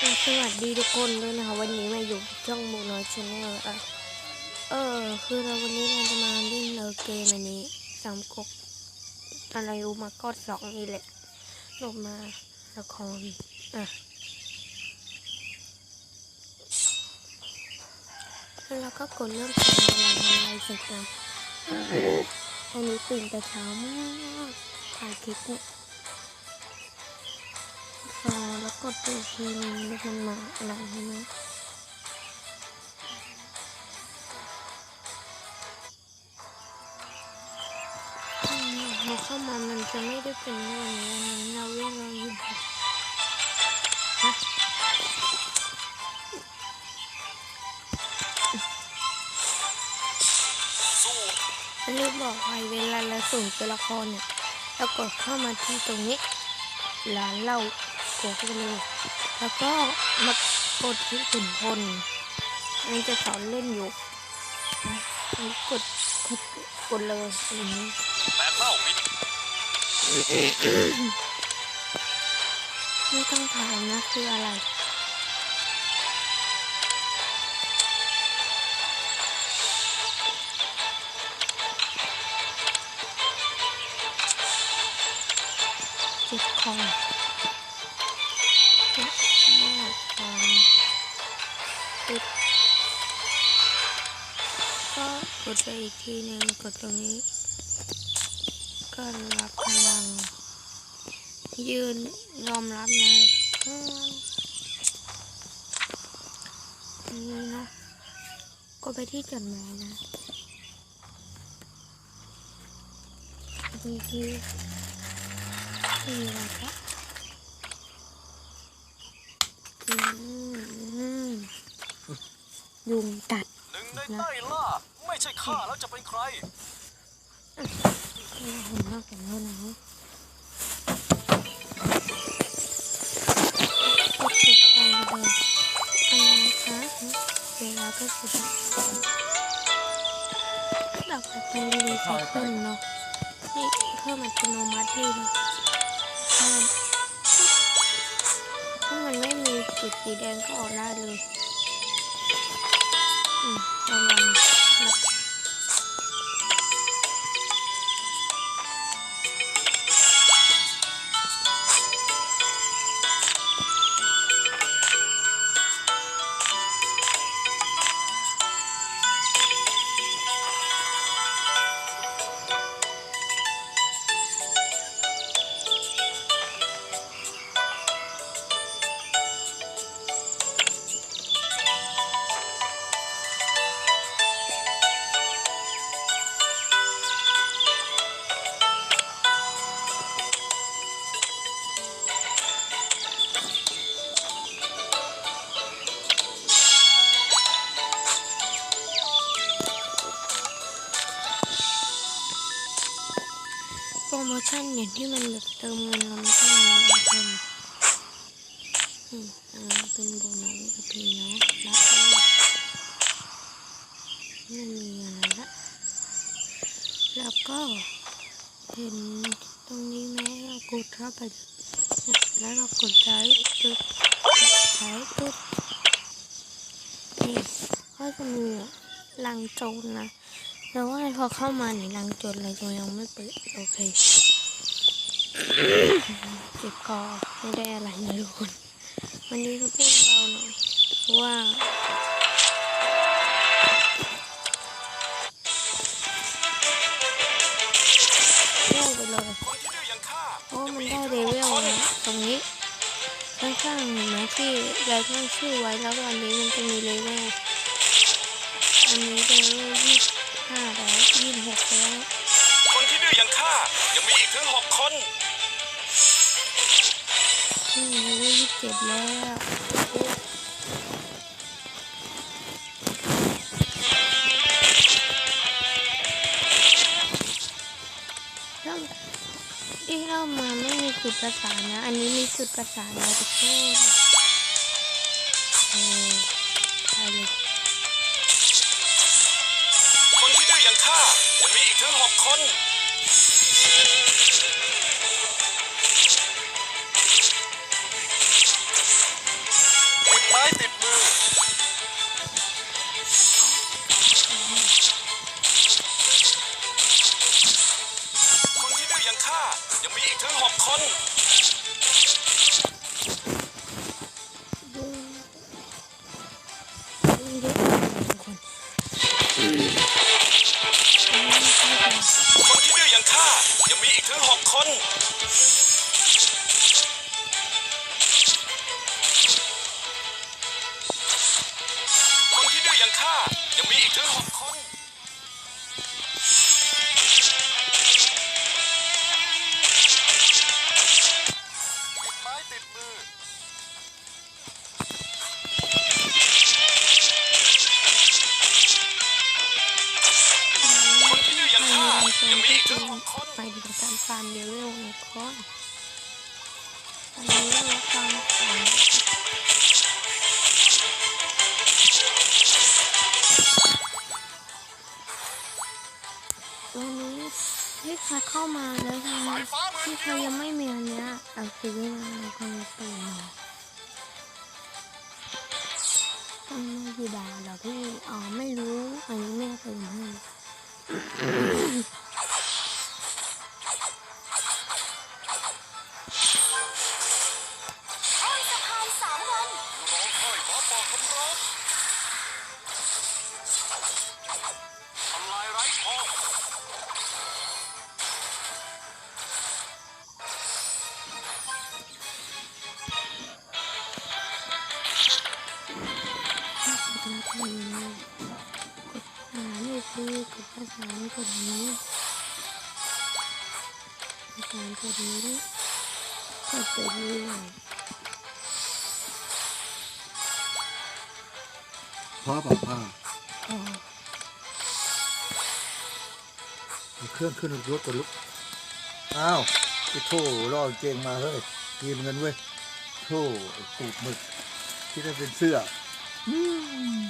สวัสดีทุกคนด้วยนะคะวันนี้มาอยู่ช่องมูน้อยชาแนลอะเออ คือเราวันนี้เราจะมาเล่นเนอเกมอันนี้สามก๊กอะไรรู้มาก็สองนี่แหละลงมาละครอะแล้วเราก็กดเริ่มทำอะไรอะไรเสร็จนะอันนี้ตื่นแต่เช้ามากถ่ายคลิปเนี่ยอแล้ว กดดูอีกทีนึงแล้วมันมาอะไรใช่ไหมมพอเข้ามามันจะไม่ได้เป็นวันนี้วันนี้เราเรียกเราอยู่ฮะอันนี้บอกใครเวลาเราส่งตัวละครเนี่ยเรากดเข้ามาที่ตรงนี้ร้านเหล้า กเข้าไปเลยแล้วก็มากดที่ขุนพลมันจะสอนเล่นอยู่นะกดกดกดเลยอย่างนี้แปดเล่าไม่ต้องถามนะคืออะไรเจ็บคอ ดไปอีกทีหนึ่งกดตรงนี้ ก็รับพลัง ยืนยอมรับนะอืมอันนี้นะก็ไปที่จดหมายนะนี่คือนี่อะไรครับยุงกัด งในใต้ล่า ไม่ใช่ข้าแล้วจะเป็นใครนี่ผมเล่ากันแล้วนะก็ถูกใจระเบิดอะไรคะเวลาก็สุดดอกมันดีดีใช้ขึ้นเนาะนี่เพิ่มอัตโนมัติเลยเพิ่มถ้ามันไม่มีจุดสีแดงก็ออกได้เลย อืม ร เข้าไปแล้วเรากดใช้จุดใช้จุดนี่ก็จะมีลังโจรนะแต่ว่าพอเข้ามาในรังโจดอะไรจะยังไม่เปิดโอเคเจ็บคอไม่ได้อะไรนะทุกคนวันนี้ก็พูดเบาหน่อยว่าเล่าไปเลย คนที่ดื้ออย่างข้าเพราะว่ามันได้เลเวลนะตรงนี้ข้างๆเห็นไหมที่เราตั้งชื่อไว้แล้วตอนนี้มันจะมีเลเวลอันนี้เลเวลยี่สิบห้าแล้วยี่สิบหกแล้วคนที่ดื้ออย่างข้ายังมีอีกถึงหกคนนี่เลเวลยี่สิบเจ็ดแล้วามาไม่มีจุดประสานนะ อันนี้มีจุดประสานแล้วทุกคนเออไปเลยคนที่ดื้ออย่างข้ายังมีอีกถึงหกคน ยังมีอีกถึงหกคนคนที่ดื้อย่งข้ายังมีอีกถึงหกคนคนที่ดื้ออย่างข้ายังมีอีกถึงหกคน ที่ใครเขายวยังไม่มีอันเนี้ยเอาซื้อมาแล้วก็มาเปิด ภาษากดนี้กดไปเรื่อยผ้าเปล่อเครื่องขึ้นรถกันลุกอ้าวไอ้โถ่ล่อเกงมาเฮ้ยยืมเงินเว้ยโถ่ปูกหมึกที่ได้เป็นเสื้อ อืม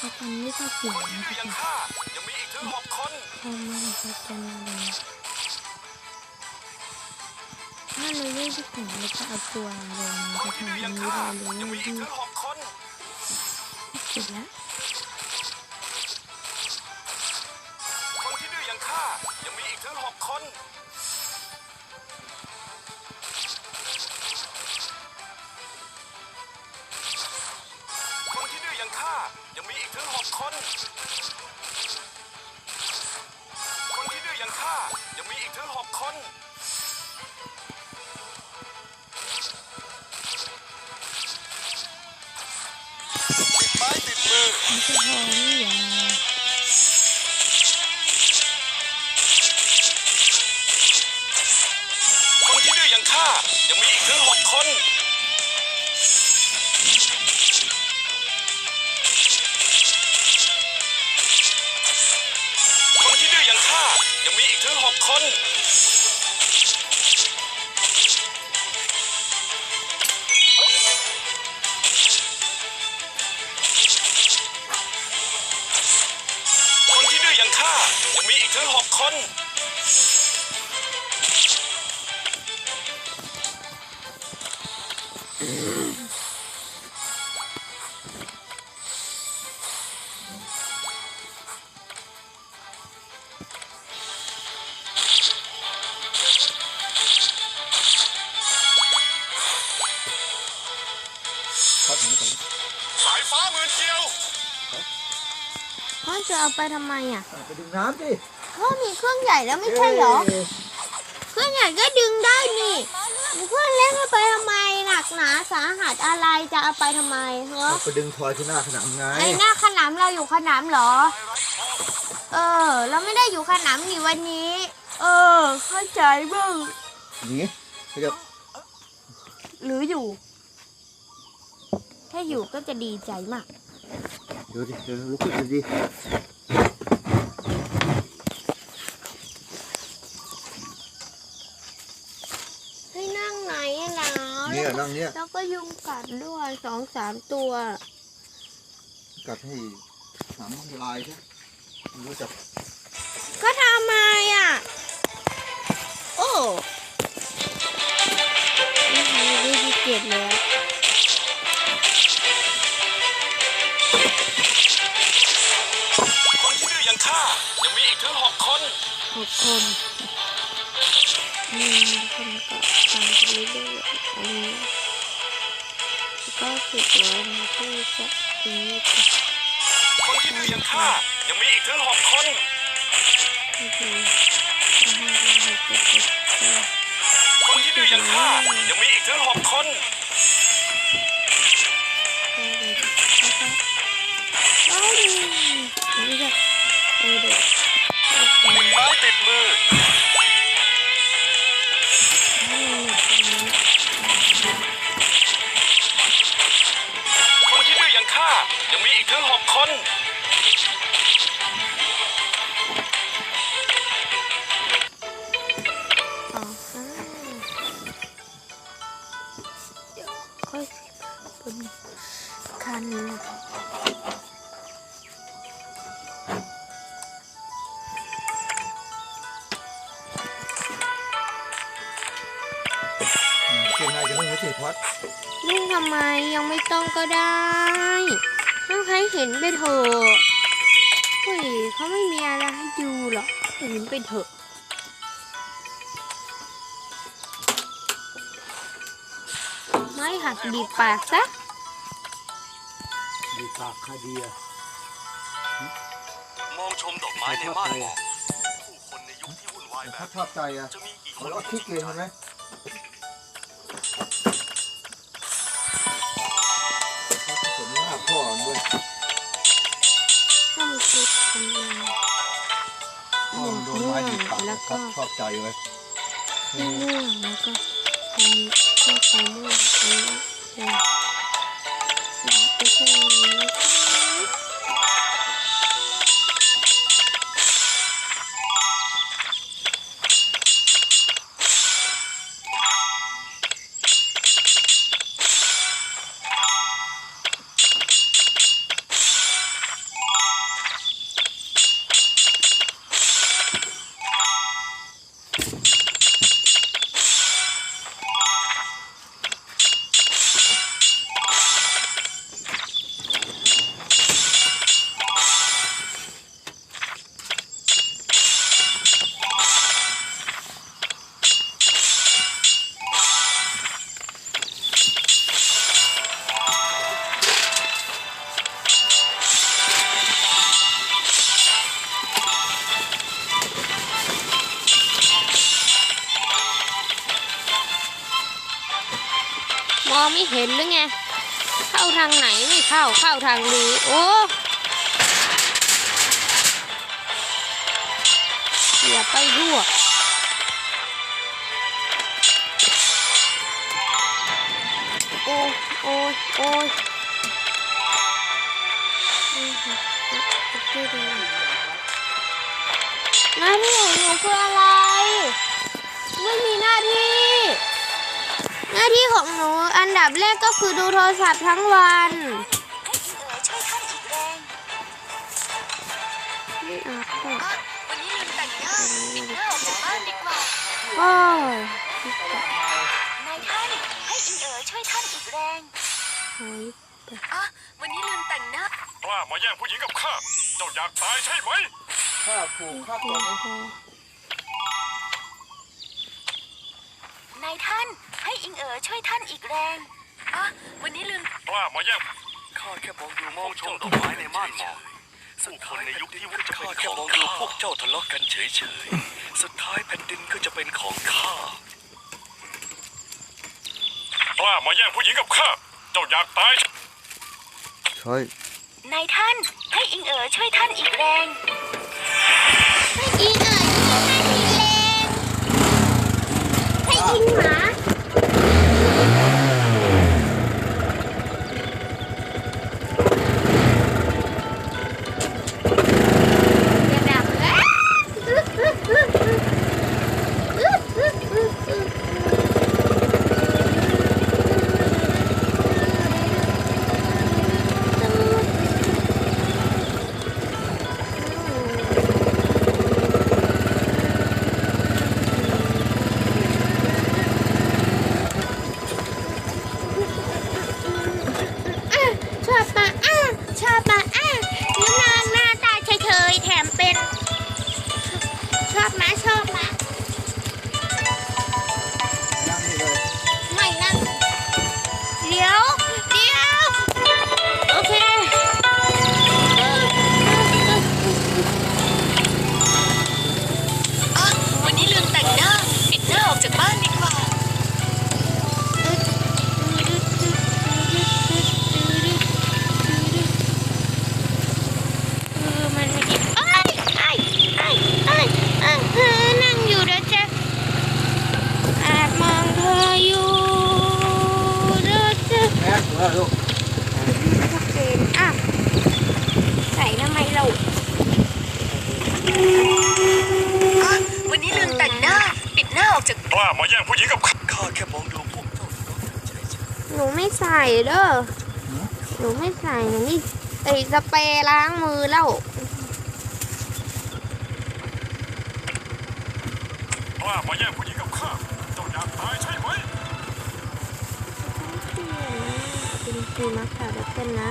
อ้ที่มหัศจรรย์ไม่ชอบเสียงคนที่นะดื้อทุอกย่างคนข้ายังมีอีกถึงหกคนพอมหัศจรรย์อะไรถ้าเราเล่นที่ของเราจะเอาตัวลงคจะนที่ทำดื้ออัอนย่างนี้ข้าได้เลยยังมีอีกที่ถึงหกคนเสร็จแล้วายังมีอีกถึงหกคน คนที่ดื้ออย่างข้ายังมีอีกถึงหกคน คนที่ดื้ออย่างข้ายังมีอีกถึงหกคน เอาไปทำไมอะไปดึงน้ำสิพ่อมีเครื่องใหญ่แล้วไม่ใช่เหรออ้ยเครื่องใหญ่ก็ดึงได้นี่เครื่องเล็กเอาไปทำไมหนักหนาสาหัสอะไรจะเอาไปทำไมเหรอไปดึงทอยที่หน้าขนามไงไอ้หน้าขนามเราอยู่ขนามเหรอ เออ เราไม่ได้อยู่ขนามนี่วันนี้ เออ เข้าใจบ้างหนีขยับหรืออยู่ ถ้าอยู่ก็จะดีใจมากเดี๋ยวดิเดี๋ยวลุกขึ้นดิให้นั่งไหนอะหนาวเนี่ยนั่งเนี่ยแล้วก็ยุงกัดด้วยสองสามตัว กัดให้หางมันลายใช่ไม่รู้จักก็ทำไมอะ โอ้ กคนมีคนก็ตามไปเรื่อยๆอันนี้สิบร้อยนะที่จะถึงนี่จะคนที่ดื้ออย่างข้ายังมีอีกถึงหกคนคนที่ดื้อย่างข้ายังมีอีกถึงหกคนเอ้ยนี่จะเออเด็ก ติดไม้ติดมือ ก็ได้ต้องให้เห็นไปเถอะเฮ้ยเขาไม่มีอะไรให้ดูหรอกเห็นไปเถอะไม่หัดบีบปากซะดีปากคาเดียมองชมดอกไม้ในม่านหมอกผู้คนในยุคที่วุ่นวายแบถ้าบชอบใจอะจะมีกี่คมันนก็คิดเองเห็นไหม แล้วครัก็บชอบใจเลยม่วงแล้วก็มีก็ใส่ม่วงอันนี้เป็นไม่ใช่ มองไม่เห็นหรือไง เข้าทางไหนไม่เข้าเข้าทางนี้โอ้อย่าไปรั่วโอ้ยโอ้ยโอ้ยน้าที่ของหนูคืออะไร น้าที่ของหนูอันดับแรกก็คือดูโทรศัพท์ทั้งวันช่วยท่านอีกแรงไม่เอาค่ะอะวันนี้ลืมแต่งหน้าปิดหน้าออกจากบ้านดีกว่าโอ้ยนายท่านให้อิงเอ๋อช่วยท่านอีกแรงโอ้ยอะวันนี้ลืมแต่งหน้ากล้ามาแย่งผู้หญิงกับข้า เจ้าอยากตายใช่ไหมข้าผูกข้าโอ้ตัวนี้โหนายท่านให้ อิงเอ๋อช่วยท่านอีกแรงอะวันนี้ลืมกล้ามาแย่งข้าแค่มองดูมองชมดอกไม้ในม่านหมอกผู้คนในยุคที่วุ่นจะเป็นของข้าพวกเจ้าทะเลาะกันเฉยๆ สุดท้ายแผ่นดินก็จะเป็นของข้ากล้ามาแย่งผู้หญิงกับข้า เจ้าอยากตาย ใช่ นายท่านให้อิงเอ๋อช่วยท่านอีกแรง ลูกใส่ทำไมเราอะวันนี้ลืมแต่งหน้า ปิดหน้าออกจากกล้ามาแย่งผู้หญิงกับข้าข้าแค่มองดูพวกเจ้าหนูไม่ใส่เด้อหนูไม่ใส่หนูนี่ติสเปรย์ล้างมือแล้วกล้ามาแย่งผู้ ป็นปีมาค่ะเด็กเต้นนะ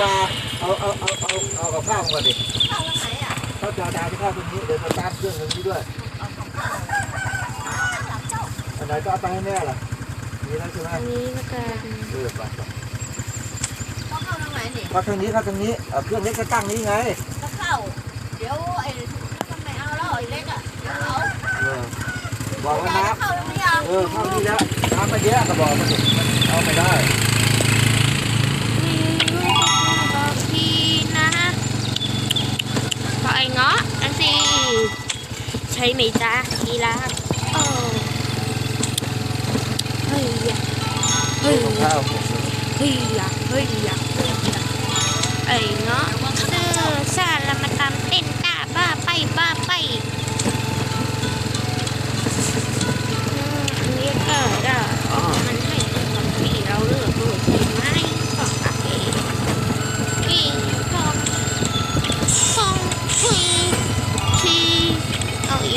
ปด้วยได้ปลาเอาเอาเอาเอาเอากับข้าวมาก่อนดิเข้าตรงไหนอะข้าวจานดาวที่ข้าวตรงนี้เดี๋ยวมาตามเครื่องตรงนี้ด้วยหลังเจ้าอันไหนก็เอาไปให้แม่ล่ะมีแล้วใช่ไหมอันนี้แล้วกันเออไปไปต้องเข้าตรงไหนนี่เข้าทางนี้เข้าทางนี้เอาเครื่องนี้ก็ตั้งนี้ไงก็เข้าเดี๋ยวไอ้ทำไมเอาแล้วไอ้เล็กอะเดี๋ยวเอาเออบอกว่าน้เข้าตรงนี้อะำเออเข้านี่แล้วน้ำมาเยอะก็บอกมาสิเอาไม่ได้ สิ ใช่ไหมจ๊ะทีละโอ้เฮ้ยอะเฮ้ยของอะข้าวเฮ้ยอะเฮ้ยอะเฮ้ยอะไอ้เงาะซื้อซาละมาตำเต้นกล้าบ้าไปบ้าไปอืมอันนี้ก็ได้อ๋อมัน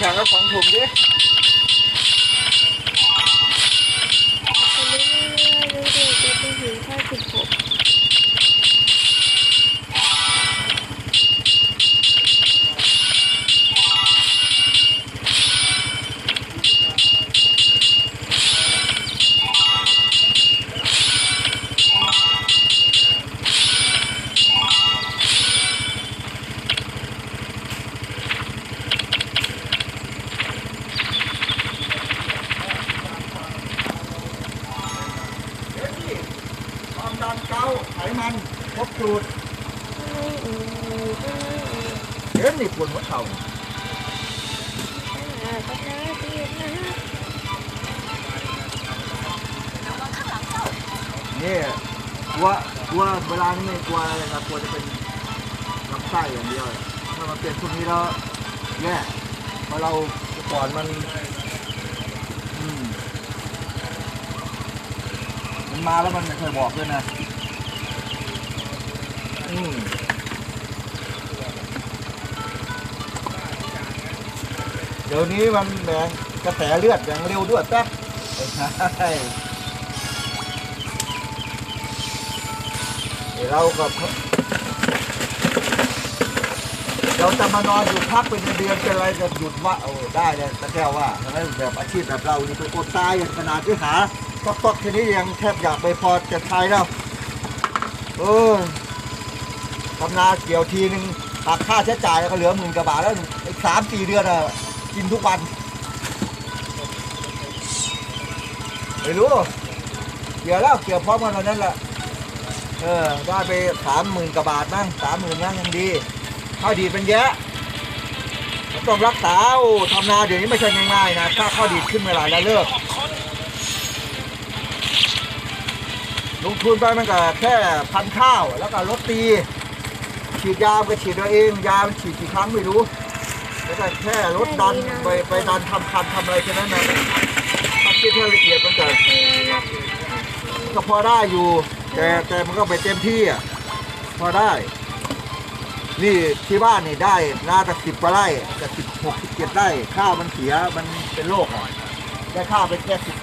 Chào 的 อย่างเดียวถ้ามาเปลี่ยนช่วงนี้แล้วแย่เพราะเราก่อนมันอืมมันมาแล้วมันไม่เคยบอกด้วยนะอืมเดี๋ยวนี้มันแบงกระแสเลือดอย่างเร็วด้วยแป๊บใช่เดี๋ยวเราก็ เราจะมานอนอยู่พักเป็นเดือนเป็นอะไรจะหยุดว่าโอ้ได้เลยแต่แค่ว่าแบบอาชีพแบบเรานี่ไปอดตายอย่างขนาดที่หาตอกๆแค่นี้ยังแทบอยากไปพอจะทายแล้วเออทำนาเกี่ยวทีหนึ่งตักค่าใช้จ่ายก็เหลือหมื่นกว่าบาทแล้วอีกสามสี่เดือนอะกินทุกวันไม่รู้เกี่ยวแล้วเกี่ยวพร้อมกันวันนั้นแหละเออได้ไปสามหมื่นกว่าบาทมั้งสามหมื่นมั้งยังดี ข้าวดีดเป็นแยะมันต้องรักษาโอ้ทำนาเดี๋ยวนี้ไม่ใช่ง่ายๆนะถ้าข้าวดีดขึ้นเมื่อไหร่แล้วเลิกลงทุนไปมันก็แค่พันข้าวแล้วก็รถตีฉีดยาก็ฉีดเอาเองยามันฉีดกี่ครั้งไม่รู้แล้วก็แค่รถดันไปไปดันทำคันทำอะไรแค่นั้นนะถ้าคิดให้ละเอียดมันก็ก็พอได้อยู่ แต่แต่มันก็ไปเต็มที่อะพอได้ นี่ที่บ้านนี่ได้นาตะสิบกว่าไร่จะสิบหกสิบเจ็ดไร่ข้าวมันเสียมันเป็นโรคอะได้ข้าวไปแค่สิบ